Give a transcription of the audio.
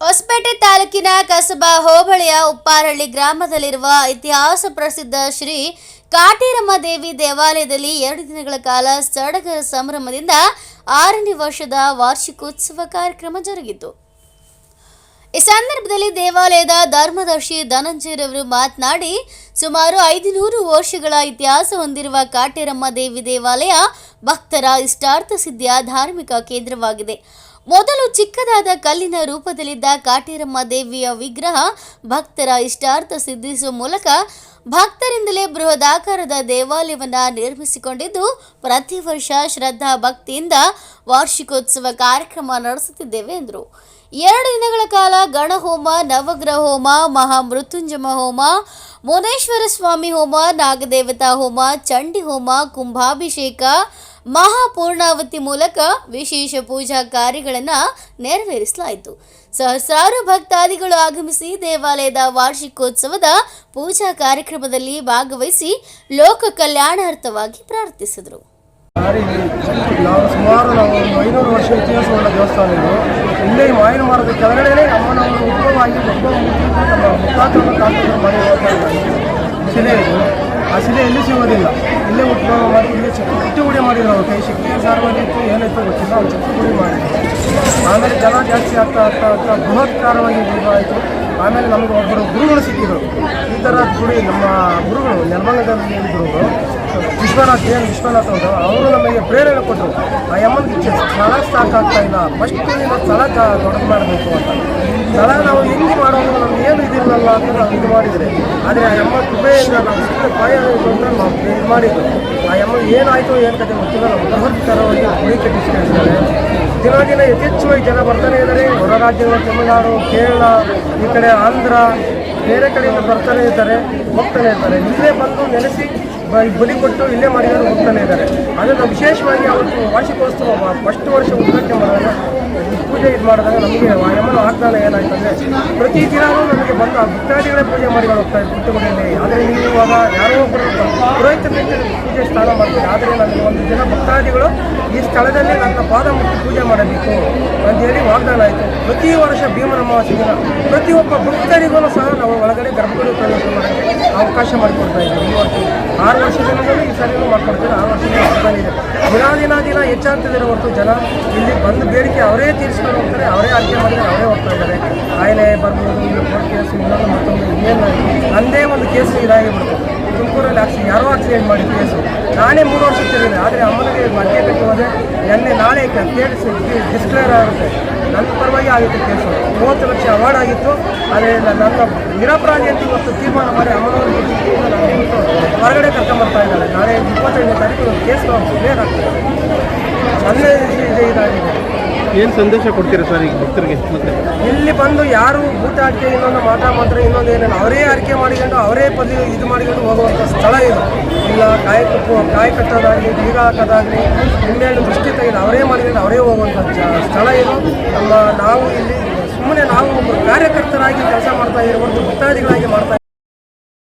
ಹೊಸಪೇಟೆ ತಾಲೂಕಿನ ಕಸಬಾ ಹೋಬಳಿಯ ಉಪ್ಪಾರಹಳ್ಳಿ ಗ್ರಾಮದಲ್ಲಿರುವ ಇತಿಹಾಸ ಪ್ರಸಿದ್ಧ ಶ್ರೀ ಕಾಟೇರಮ್ಮ ದೇವಿ ದೇವಾಲಯದಲ್ಲಿ ಎರಡು ದಿನಗಳ ಕಾಲ ಸಡಗರ ಸಂಭ್ರಮದಿಂದ ಆರನೇ ವರ್ಷದ ವಾರ್ಷಿಕೋತ್ಸವ ಕಾರ್ಯಕ್ರಮ ಜರುಗಿತು. ಈ ಸಂದರ್ಭದಲ್ಲಿ ದೇವಾಲಯದ ಧರ್ಮದರ್ಶಿ ಧನಂಜಯರವರು ಮಾತನಾಡಿ, ಸುಮಾರು ಐದುನೂರು ವರ್ಷಗಳ ಇತಿಹಾಸ ಹೊಂದಿರುವ ಕಾಟೇರಮ್ಮ ದೇವಿ ದೇವಾಲಯ ಭಕ್ತರ ಇಷ್ಟಾರ್ಥ ಸಿದ್ಧಿಯ ಧಾರ್ಮಿಕ ಕೇಂದ್ರವಾಗಿದೆ. ಮೊದಲು ಚಿಕ್ಕದಾದ ಕಲ್ಲಿನ ರೂಪದಲ್ಲಿದ್ದ ಕಾಟೇರಮ್ಮ ದೇವಿಯ ವಿಗ್ರಹ ಭಕ್ತರ ಇಷ್ಟಾರ್ಥ ಸಿದ್ಧಿಸುವ ಮೂಲಕ ಭಕ್ತರಿಂದಲೇ ಬೃಹದಾಕಾರದ ದೇವಾಲಯವನ್ನು ನಿರ್ಮಿಸಿಕೊಂಡಿದ್ದು, ಪ್ರತಿ ವರ್ಷ ಶ್ರದ್ಧಾ ಭಕ್ತಿಯಿಂದ ವಾರ್ಷಿಕೋತ್ಸವ ಕಾರ್ಯಕ್ರಮ ನಡೆಸುತ್ತಿದ್ದೇವೆ ಎಂದರು. ಎರಡು ದಿನಗಳ ಕಾಲ ಗಣಹೋಮ ನವಗ್ರಹ ಹೋಮ ಮಹಾಮೃತ್ಯುಂಜಮ ಹೋಮ ಮುನೇಶ್ವರ ಸ್ವಾಮಿ ಹೋಮ, ನಾಗದೇವತಾ ಹೋಮ, ಚಂಡಿ ಹೋಮ, ಕುಂಭಾಭಿಷೇಕ, ಮಹಾಪೂರ್ಣಾವತಿ ಮೂಲಕ ವಿಶೇಷ ಪೂಜಾ ಕಾರ್ಯಗಳನ್ನು ನೆರವೇರಿಸಲಾಯಿತು. ಸಹಸ್ರಾರು ಭಕ್ತಾದಿಗಳು ಆಗಮಿಸಿ ದೇವಾಲಯದ ವಾರ್ಷಿಕೋತ್ಸವದ ಪೂಜಾ ಕಾರ್ಯಕ್ರಮದಲ್ಲಿ ಭಾಗವಹಿಸಿ ಲೋಕ ಕಲ್ಯಾಣಾರ್ಥವಾಗಿ ಪ್ರಾರ್ಥಿಸಿದರು. ನಾವು ಸುಮಾರು ನಾವು ಒಂದು ಐನೂರು ವರ್ಷ ಇತಿಹಾಸವುಳ್ಳ ದೇವಸ್ಥಾನ ಇದು. ಇಲ್ಲಿ ಮಾವಿನ ಮರದ ಕೆಳಗಡೆ ಅಮ್ಮನವರು ಉತ್ತಮವಾಗಿ ಒಬ್ಬ ನಮ್ಮ ಮುತ್ತಾತನ ತಾತನ ಮಾಡಿರುವಂಥ ಶಿಲೆ ಇದು. ಆ ಶಿಲೆ ಎಲ್ಲಿ ಸಿಗೋದಿಲ್ಲ. ಇಲ್ಲೇ ಉದ್ಭವ ಮಾಡಿ, ಇಲ್ಲೇ ಚಿಕ್ಕ ಗುಡಿ ಮಾಡಿದ್ರು ಕೈ ಶಕ್ತಿ ಸಾರ್ವಜನಿಕರು ಏನಾಯ್ತು ಗೊತ್ತಿಲ್ಲ. ಅವ್ರು ಚಿಕ್ಕ ಗುಡಿ ಮಾಡಿದ್ರು ಆಮೇಲೆ ಜನ ಜಾಸ್ತಿ ಆಗ್ತಾ ಆಗ್ತಾ ಆಗ್ತಾ ಬೃಹತ್ಕಾರವಾಗಿ ಆಯಿತು. ಆಮೇಲೆ ನಮಗೆ ಒಬ್ಬರು ಗುರುಗಳು ಸಿಕ್ಕಿದ್ರು. ಈ ಥರ ಗುಡಿ ನಮ್ಮ ಗುರುಗಳು ನೆಲಮಂಗದಲ್ಲಿ ಇದ್ರು ವಿಶ್ವನಾಥ್ ಏನು ವಿಶ್ವನಾಥ್ ಅವರು ಅವರು ನಮಗೆ ಪ್ರೇರಣೆ ಕೊಟ್ಟರು. ಆ ಯಮ್ಮನಿಗೆ ಸ್ಥಳ ಸಾಕಾಗ್ತಾ ಇಲ್ಲ ಫಸ್ಟ್ ನೀವು ಸ್ಥಳ ದೊಡ್ಡದು ಮಾಡಬೇಕು ಅಂತ. ಸ್ಥಳ ನಾವು ಹೆಂಗೆ ಮಾಡೋದು, ನಮ್ಗೆ ಏನು ಇದಿಲ್ಲಲ್ಲ ಅಂತ ನಾವು ಇದು ಮಾಡಿದರೆ. ಆದರೆ ಆ ಯಮ್ಮ ಕೃಪೆಯಿಂದ ನಾವು ಸುಮ್ಮನೆ ಪಾಯ ಆಗಬೇಕು ಅಂತ ನಾವು ಇದು ಮಾಡಿದ್ದು. ಆ ಯಮ್ಮ ಏನಾಯಿತು, ಏನು ಕತೆ ಗೊತ್ತಿಲ್ಲ ನಾವು ಬೃಹತ್ತರವಾಗಿ ಗುಡಿ ಕಟ್ಟಿಸ್ಕೊಂಡಿದ್ದಾರೆ ದಿನ ದಿನ ಯಥೇಚ್ಛವಾಗಿ ಜನ ಬರ್ತಾನೆ ಇದ್ದಾರೆ. ಹೊರ ರಾಜ್ಯಗಳು, ತಮಿಳುನಾಡು, ಕೇರಳ, ಈ ಕಡೆ ಆಂಧ್ರ, ಬೇರೆ ಕಡೆಯಿಂದ ಬರ್ತಾನೆ ಇದ್ದಾರೆ, ಹೋಗ್ತಾನೆ ಇರ್ತಾರೆ ಇಲ್ಲೇ ಬಂದು ನೆಲೆಸಿ ಬಲಿ ಕೊಟ್ಟು ಇಲ್ಲೇ ಮಾಡಿದ್ರು ಹೋಗ್ತಾನೆ ಇದ್ದಾರೆ. ಅದನ್ನು ವಿಶೇಷವಾಗಿ ಅವತ್ತು ವಾರ್ಷಿಕೋತ್ಸವ ಫಸ್ಟ್ ವರ್ಷ ಉದ್ಘಾಟನೆ ಮಾಡಿದಾಗ ಪೂಜೆ ಇದು ಮಾಡಿದಾಗ ನಮಗೆ ಯಮನ ಆಗ್ತಾನೆ ಏನಾಯ್ತಂದ್ರೆ, ಪ್ರತಿ ದಿನವೂ ನಮಗೆ ಬಂದ ಭಕ್ತಾದಿಗಳೇ ಪೂಜೆ ಮಾಡಿ ಹೋಗ್ತಾ ಇದ್ದಾರೆ ಪುಟ್ಟಗುಡಿಯಲ್ಲಿ ಆದರೆ ನೀವು ಇವಾಗ ಯಾರೋ ಒಬ್ಬರು ಪುರೋಹಿತ ಪೂಜೆ ಸ್ಥಾನ ಮಾಡ್ತಾರೆ. ಆದರೆ ನನಗೆ ಒಂದು ದಿನ ಭಕ್ತಾದಿಗಳು ಈ ಸ್ಥಳದಲ್ಲಿ ನನ್ನ ಪಾದ ಮುಟ್ಟಿ ಪೂಜೆ ಮಾಡಬೇಕು ಅಂತೇಳಿ ವಾಗ್ದಾನ ಆಯಿತು. ಪ್ರತಿ ವರ್ಷ ಭೀಮನ ಅಮಾವಾಸ್ಯ ದಿನ ಪ್ರತಿಯೊಬ್ಬ ಭಕ್ತರಿಗೂ ಸಹ ನಾವು ಒಳಗಡೆ ಗರ್ಭಗುಡಿ ಪ್ರವೇಶ ಮಾಡೋಕ್ಕೆ ಅವಕಾಶ ಮಾಡಿಕೊಡ್ತಾ ಇದ್ದೀವಿ ಈ ವರ್ಷ ಆರು ವರ್ಷದಿಂದಲೂ ಈ ಸಲ ಮಾಡ್ಕೊಡ್ತೀವಿ ಆರು ವರ್ಷದಿಂದ ಇದೆ ದಿನ ದಿನ ದಿನ ಹೆಚ್ಚಾಗ್ತಿದ್ದಾರೆ ಹೊರತು ಜನ. ಇಲ್ಲಿ ಬಂದು ಬೇಡಿಕೆ ಅವರೇ ತೀರಿಸ್ಕೊಂಡು ಹೋಗ್ತಾರೆ, ಅವರೇ ಆಯ್ಕೆ ಮಾಡಿದರೆ ಅವರೇ ಹೋಗ್ತಾ ಇದ್ದಾರೆ. ಕಾಯಿಲೆ ಬರ್ಬೋದು ಇಲ್ಲಿ ಕೋರ್ಟ್ ಕೇಸು ಇನ್ನೊಂದು ಮತ್ತೊಂದು, ಇನ್ನೇನು ಅಂದೇ ಒಂದು ಕೇಸು ಇದಾಗಿ ಬಿಡ್ತು ತುಮಕೂರಲ್ಲಿ ಆಕ್ಸಿ ಯಾರೋ ಆಕ್ಸಿಡೆಂಟ್ ಮಾಡಿ ಕೇಸು ನಾನೇ ಮೂರು ವರ್ಷ ತಿರುಗಿದೆ ಆದರೆ ಅಮ್ಮನಿಗೆ ಮಧ್ಯೆ ಕಟ್ಟಿ ಹೋದೆ ನಿನ್ನೆ ನಾಳೆ ಕೇಸ್ ಡಿಸ್ಕ್ಲೇರ್ ಆಗುತ್ತೆ. ನನ್ನ ಪರವಾಗಿ ಆಗಿತ್ತು ಕೇಸು ಮೂವತ್ತು ಲಕ್ಷ ಅವಾರ್ಡ್ ಆಗಿತ್ತು. ಆದರೆ ನನ್ನ ನಿರಪರಾಧಿ ಅಂತ ಇವತ್ತು ತೀರ್ಮಾನ ಮಾಡಿ ಇವತ್ತು ಹೊರಗಡೆ ಕರ್ಕೊಂಬರ್ತಾ ಇದ್ದಾರೆ ನಾಳೆ ಇಪ್ಪತ್ತೈದನೇ ತಾರೀಕು ಕೇಸ್ ಕ್ಲಿಯರ್ ಆಗ್ತದೆ. ಅಲ್ಲೇ ಇದೆ ಇದಾಗಿದೆ. ಏನು ಸಂದೇಶ ಕೊಡ್ತೀರಾ ಸರ್ ಈಗ ಭಕ್ತರಿಗೆ? ಮತ್ತೆ? ಇಲ್ಲಿ ಬಂದು ಯಾರು ಊಟ ಹಾಕಿ ಇನ್ನೊಂದು ಮಾತಾ ಮಾತ್ರ ಇನ್ನೊಂದು ಏನಿಲ್ಲ. ಅವರೇ ಅಡಿಕೆ ಮಾಡಿಕೊಂಡು ಅವರೇ ಪದವಿ ಇದು ಮಾಡಿಕೊಂಡು ಹೋಗುವಂಥ ಸ್ಥಳ ಇದು. ಇಲ್ಲ ಕಾಯಿ ಕಾಯಿ ಕಟ್ಟೋದಾಗಲಿ ಬೀಗ ಹಾಕೋದಾಗಲಿ ಇನ್ನೇನು ದೃಷ್ಟಿ ತೆಗೆದು ಅವರೇ ಮಾಡಿದ್ರೆ ಅವರೇ ಹೋಗುವಂಥ ಸ್ಥಳ ಇದು. ನಮ್ಮ ನಾವು ಇಲ್ಲಿ ಸುಮ್ಮನೆ ನಾವು ಒಬ್ಬರು ಕಾರ್ಯಕರ್ತರಾಗಿ ಕೆಲಸ ಮಾಡ್ತಾ ಇರುವಂಥ ಭಕ್ತಾದಿಗಳಾಗಿ ಮಾಡ್ತಾ